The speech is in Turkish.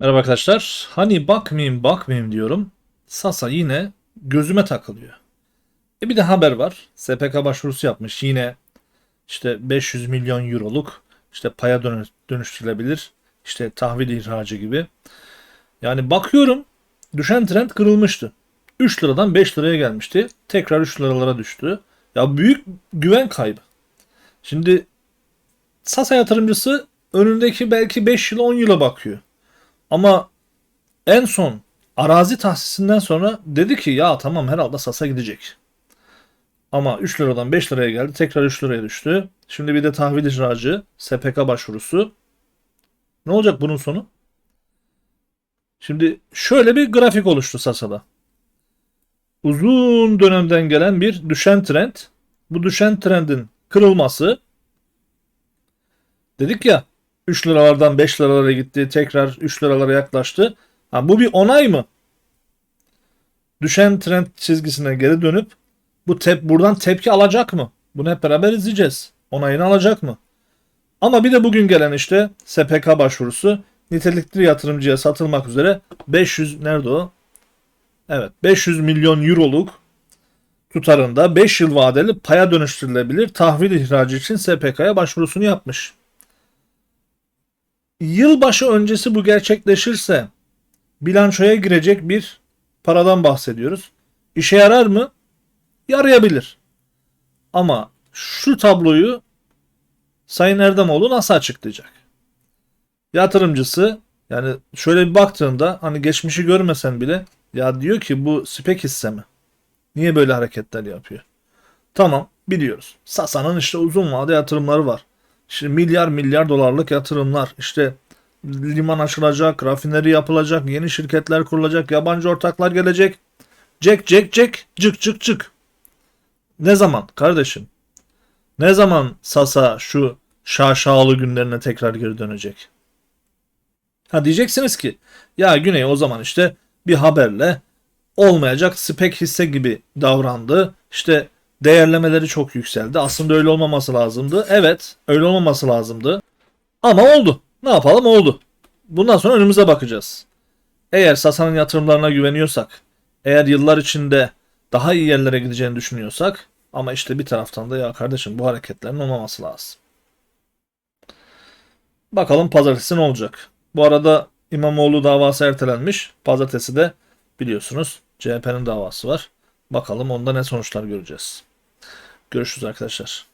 Merhaba arkadaşlar. Hani bakmayayım bakmayayım diyorum. Sasa yine gözüme takılıyor. E bir de haber var. SPK başvurusu yapmış. Yine işte 500 milyon euroluk işte paya dönü- dönüştürülebilir. İşte tahvil ihracı gibi. Yani bakıyorum düşen trend kırılmıştı. 3 liradan 5 liraya gelmişti. Tekrar 3 liralara düştü. Ya büyük güven kaybı. Şimdi Sasa yatırımcısı önündeki belki 5 yıl 10 yıla bakıyor. Ama en son arazi tahsisinden sonra dedi ki ya tamam herhalde Sasa gidecek. Ama 3 liradan 5 liraya geldi. Tekrar 3 liraya düştü. Şimdi bir de tahvil icracı, SPK başvurusu. Ne olacak bunun sonu? Şimdi şöyle bir grafik oluştu Sasa'da. Uzun dönemden gelen bir düşen trend. Bu düşen trendin kırılması dedik ya 3 liralardan 5 liralara gitti. Tekrar 3 liralara yaklaştı. Ha, bu bir onay mı? Düşen trend çizgisine geri dönüp bu tep buradan tepki alacak mı? Bunu hep beraber izleyeceğiz. Onayını alacak mı? Ama bir de bugün gelen işte SPK başvurusu nitelikli yatırımcıya satılmak üzere 500 nerede o? Evet 500 milyon euroluk tutarında 5 yıl vadeli paya dönüştürülebilir tahvil ihracı için SPK'ya başvurusunu yapmış. Yılbaşı öncesi bu gerçekleşirse bilançoya girecek bir paradan bahsediyoruz. İşe yarar mı? Yarayabilir. Ama şu tabloyu Sayın Erdemoğlu nasıl açıklayacak? Yatırımcısı yani şöyle bir baktığında hani geçmişi görmesen bile ya diyor ki bu spek hisse mi? Niye böyle hareketler yapıyor? Tamam biliyoruz. Sasa'nın işte uzun vade yatırımları var. İşte milyar milyar dolarlık yatırımlar. İşte liman açılacak, rafineri yapılacak, yeni şirketler kurulacak, yabancı ortaklar gelecek. Cek cek cek, cık cık cık. Ne zaman kardeşim? Ne zaman Sasa şu şaşalı günlerine tekrar geri dönecek? Ha diyeceksiniz ki ya Güney o zaman işte bir haberle olmayacak spek hisse gibi davrandı. İşte değerlemeleri çok yükseldi. Aslında öyle olmaması lazımdı. Evet öyle olmaması lazımdı. Ama oldu. Ne yapalım oldu. Bundan sonra önümüze bakacağız. Eğer Sasa'nın yatırımlarına güveniyorsak, eğer yıllar içinde daha iyi yerlere gideceğini düşünüyorsak ama işte bir taraftan da ya kardeşim bu hareketlerin olmaması lazım. Bakalım pazartesi ne olacak? Bu arada İmamoğlu davası ertelenmiş. Pazartesi de biliyorsunuz CHP'nin davası var. Bakalım onda ne sonuçlar göreceğiz. Görüşürüz arkadaşlar.